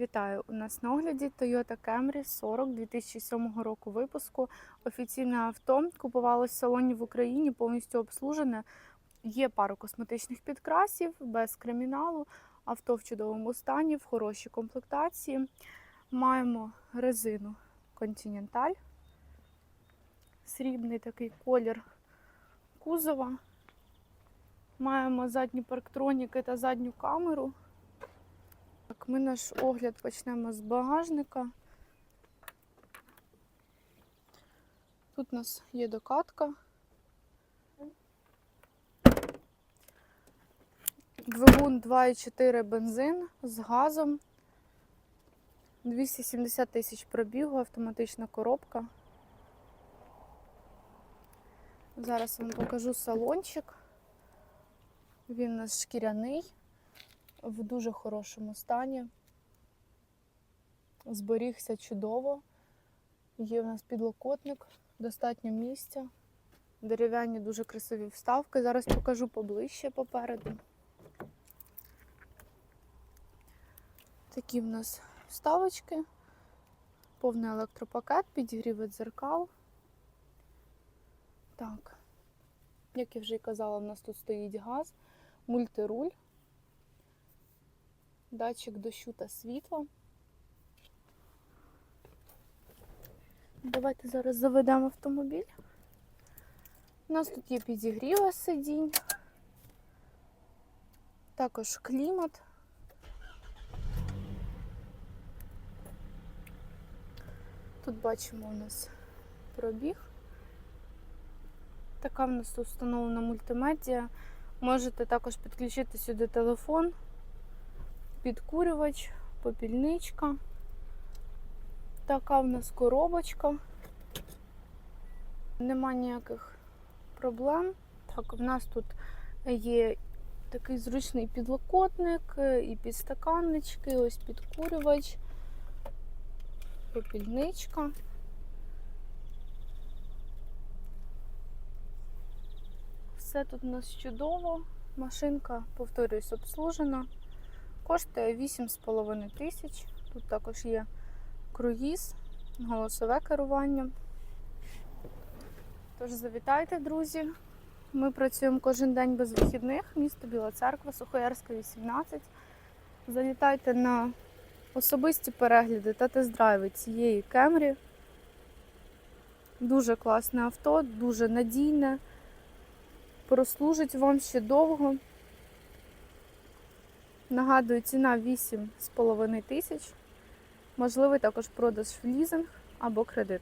Вітаю! У нас на огляді Toyota Camry 40 2007 року випуску. Офіційне авто купувалось в салоні в Україні, повністю обслужене. Є пару косметичних підкрасів, без криміналу. Авто в чудовому стані, в хорошій комплектації. Маємо резину Continental. Срібний такий колір кузова. Маємо задні парктроніки та задню камеру. Ми наш огляд почнемо з багажника. Тут у нас є докатка. Двигун 2,4 бензин з газом. 270 тисяч пробігу, автоматична коробка. Зараз вам покажу салончик. Він у нас шкіряний в дуже хорошому стані. Зберігся чудово. Є в нас підлокотник, достатньо місця. Дерев'яні дуже красиві вставки. Зараз покажу поближче попереду. Такі в нас вставочки, повний електропакет, підігріви дзеркал. Так, як я вже і казала, в нас тут стоїть газ, мультируль датчик дощу та світла. Давайте зараз заведемо автомобіль. У нас тут є підігріва сидінь, також клімат. Тут бачимо у нас пробіг. Така в нас тут встановлена мультимедіа. Можете також підключити сюди телефон підкурювач, попільничка. Така в нас коробочка. Нема ніяких проблем. Так, в нас тут є такий зручний підлокотник, і підстаканнички, ось підкурювач, попільничка. Все тут у нас чудово. Машинка, повторюсь, обслужена. Коштує 8,5 тисяч. Тут також є круїз, голосове керування. Тож завітайте, друзі. Ми працюємо кожен день без вихідних. Місто Біла Церква, Сухоярська, 18. Залітайте на особисті перегляди та тест-драйви цієї Кемрі. Дуже класне авто, дуже надійне. Прослужить вам ще довго. Нагадую, ціна 8,5 тисяч. Можливий також продаж в лізинг або кредит.